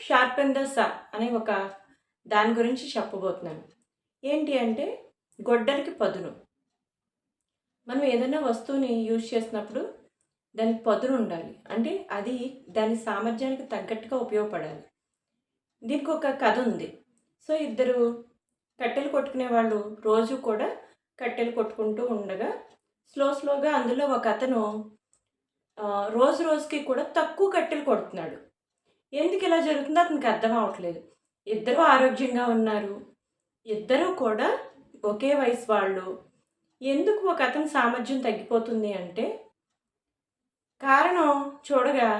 Sharpen the సా అనే ఒక దాని గురించి చెప్పబోతున్నాను. ఏంటి అంటే గొడ్డలికి పదును. మనం ఏదైనా వస్తువుని యూజ్ చేసినప్పుడు దానికి పదును ఉండాలి. అంటే అది దాని సామర్థ్యానికి తగ్గట్టుగా ఉపయోగపడాలి. దీనికి ఒక కథ ఉంది. సో ఇద్దరు కట్టెలు కొట్టుకునే వాళ్ళు రోజు కూడా కట్టెలు కొట్టుకుంటూ ఉండగా స్లో స్లోగా అందులో ఒక అతను రోజు రోజుకి కూడా తక్కువ కట్టెలు కొడుతున్నాడు. ఎందుకు ఇలా జరుగుతుందో అతనికి అర్థం అవ్వట్లేదు ఇద్దరూ ఆరోగ్యంగా ఉన్నారు. ఇద్దరూ కూడా ఒకే వయసు వాళ్ళు. ఎందుకు ఒక అతని సామర్థ్యం తగ్గిపోతుంది అంటే కారణం చూడగా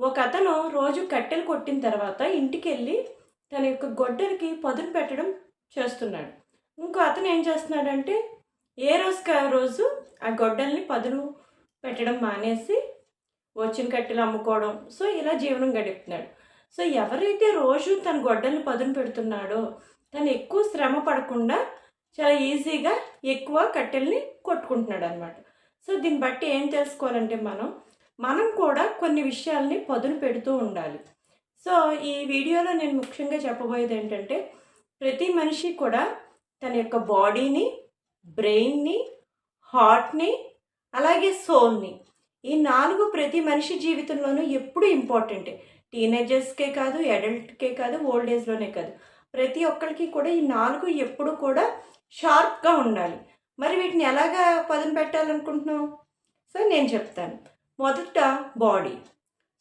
ఒక అతను రోజు కట్టెలు కొట్టిన తర్వాత ఇంటికి వెళ్ళి తన యొక్క గొడ్డలికి పదును పెట్టడం చేస్తున్నాడు. ఇంకో అతను ఏం చేస్తున్నాడంటే ఏ రోజుకి ఆ రోజు ఆ గొడ్డల్ని పదును పెట్టడం మానేసి వచ్చిన కట్టెలు అమ్ముకోవడం. సో ఇలా జీవనం గడుపుతున్నాడు. సో ఎవరైతే రోజు తన గొడ్డల్ని పదును పెడుతున్నాడో తను ఎక్కువ శ్రమ పడకుండా చాలా ఈజీగా ఎక్కువ కట్టెల్ని కొట్టుకుంటున్నాడు అనమాట సో దీన్ని బట్టి ఏం తెలుసుకోవాలంటే మనం మనం కూడా కొన్ని విషయాల్ని పదును పెడుతూ ఉండాలి. సో ఈ వీడియోలో నేను ముఖ్యంగా చెప్పబోయేది ఏంటంటే ప్రతి మనిషి కూడా తన యొక్క బాడీని బ్రెయిన్ని హార్ట్ని అలాగే సోల్ని ఈ నాలుగు ప్రతి మనిషి జీవితంలోనూ ఎప్పుడూ ఇంపార్టెంటే. టీనేజర్స్కే కాదు అడల్ట్కే కాదు ఓల్డ్ ఏజ్లోనే కాదు. ప్రతి ఒక్కరికి కూడా ఈ నాలుగు ఎప్పుడు కూడా షార్ప్గా ఉండాలి. మరి వీటిని ఎలాగా పదం పెట్టాలనుకుంటున్నావు? సో నేను చెప్తాను. మొదట బాడీ.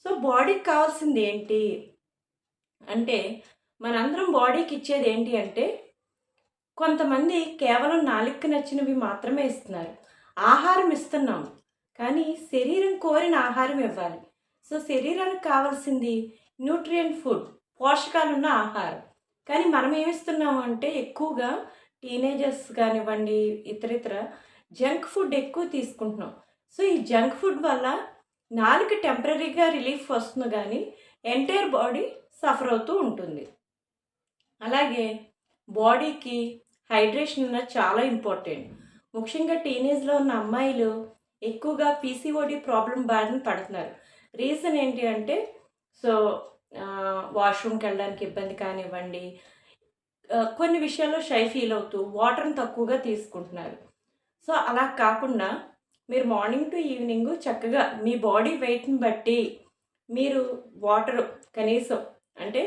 సో బాడీకి కావాల్సింది ఏంటి? అంటే మనందరం బాడీకి ఇచ్చేది ఏంటి అంటే కొంతమంది కేవలం నాలుగుకి నచ్చినవి మాత్రమే ఇస్తున్నారు. ఆహారం ఇస్తున్నాం కానీ శరీరం కోరిన ఆహారం ఇవ్వాలి. సో శరీరానికి కావాల్సింది న్యూట్రియంట్ ఫుడ్ పోషకాలున్న ఆహారం. కానీ మనం ఏమిస్తున్నాము అంటే ఎక్కువగా టీనేజర్స్ కానివ్వండి ఇతర ఇతర జంక్ ఫుడ్ ఎక్కువ తీసుకుంటున్నాం. సో ఈ జంక్ ఫుడ్ వల్ల నాలుగు టెంపరీగా రిలీఫ్ వస్తుంది కానీ ఎంటైర్ బాడీ సఫర్ అవుతూ ఉంటుంది. అలాగే బాడీకి హైడ్రేషన్ అన్నది చాలా ఇంపార్టెంట్. ముఖ్యంగా టీనేజ్లో ఉన్న అమ్మాయిలు ఎక్కువగా పీసీఓడి ప్రాబ్లం బారిన పడుతున్నారు. రీజన్ ఏంటి అంటే సో వాష్రూమ్కి వెళ్ళడానికి ఇబ్బంది కానివ్వండి కొన్ని విషయాల్లో షై ఫీల్ అవుతూ వాటర్ని తక్కువగా తీసుకుంటున్నారు. సో అలా కాకుండా మీరు మార్నింగ్ టు ఈవినింగ్ చక్కగా మీ బాడీ వెయిట్ని బట్టి మీరు వాటర్ కనీసం అంటే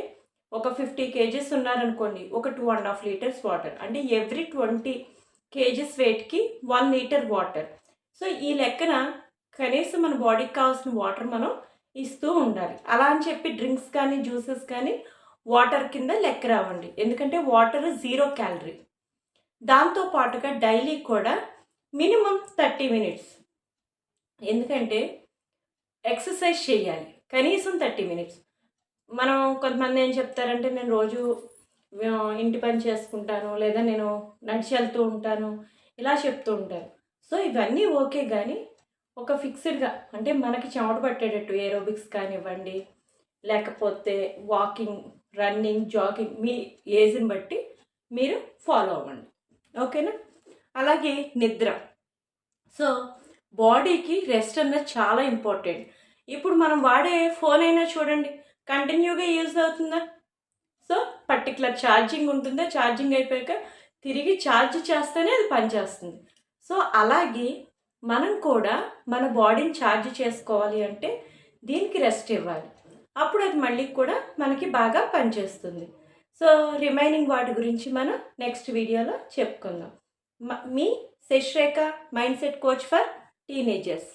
ఒక ఫిఫ్టీ కేజెస్ ఉన్నారనుకోండి ఒక two and half litres water అంటే ఎవ్రీ ట్వంటీ కేజెస్ వెయిట్కి వన్ లీటర్ వాటర్ సో ఈ లెక్కన కనీసం మన బాడీకి కావాల్సిన వాటర్ మనం ఇస్తూ ఉండాలి. అలా అని చెప్పి డ్రింక్స్ కానీ జ్యూసెస్ కానీ వాటర్ కింద లెక్క రావండి. ఎందుకంటే వాటర్ జీరో క్యాలరీ. దాంతో పాటుగా డైలీ కూడా మినిమం థర్టీ మినిట్స్. ఎందుకంటే ఎక్సర్సైజ్ చేయాలి. కనీసం థర్టీ మినిట్స్. మనం కొంతమంది ఏం చెప్తారంటే నేను రోజు ఇంటి పని చేసుకుంటాను లేదా నేను నడిచి వెళ్తూ ఉంటాను ఇలా చెప్తూ ఉంటారు. సో ఇవన్నీ ఓకే కానీ ఒక ఫిక్స్డ్గా అంటే మనకి చెమట పట్టేటట్టు ఏరోబిక్స్ కానివ్వండి లేకపోతే వాకింగ్ రన్నింగ్ జాగింగ్ మీ ఏజ్ని బట్టి మీరు ఫాలో అవ్వండి. ఓకేనా అలాగే నిద్ర. సో బాడీకి రెస్ట్ అన్నది చాలా ఇంపార్టెంట్ ఇప్పుడు మనం వాడే ఫోన్ అయినా చూడండి కంటిన్యూగా యూజ్ అవుతుందా? సో పర్టికులర్ ఛార్జింగ్ ఉంటుందా? ఛార్జింగ్ అయిపోయాక తిరిగి ఛార్జ్ చేస్తేనే అది పనిచేస్తుంది. సో అలాగే మనం కూడా మన బాడీని ఛార్జ్ చేసుకోవాలి అంటే దీనికి రెస్ట్ ఇవ్వాలి. అప్పుడు అది మళ్ళీ కూడా మనకి బాగా పనిచేస్తుంది. సో రిమైనింగ్ వాటి గురించి మనం నెక్స్ట్ వీడియోలో చెప్పుకుందాం. మీ Shashrekha mind set coach for teenagers.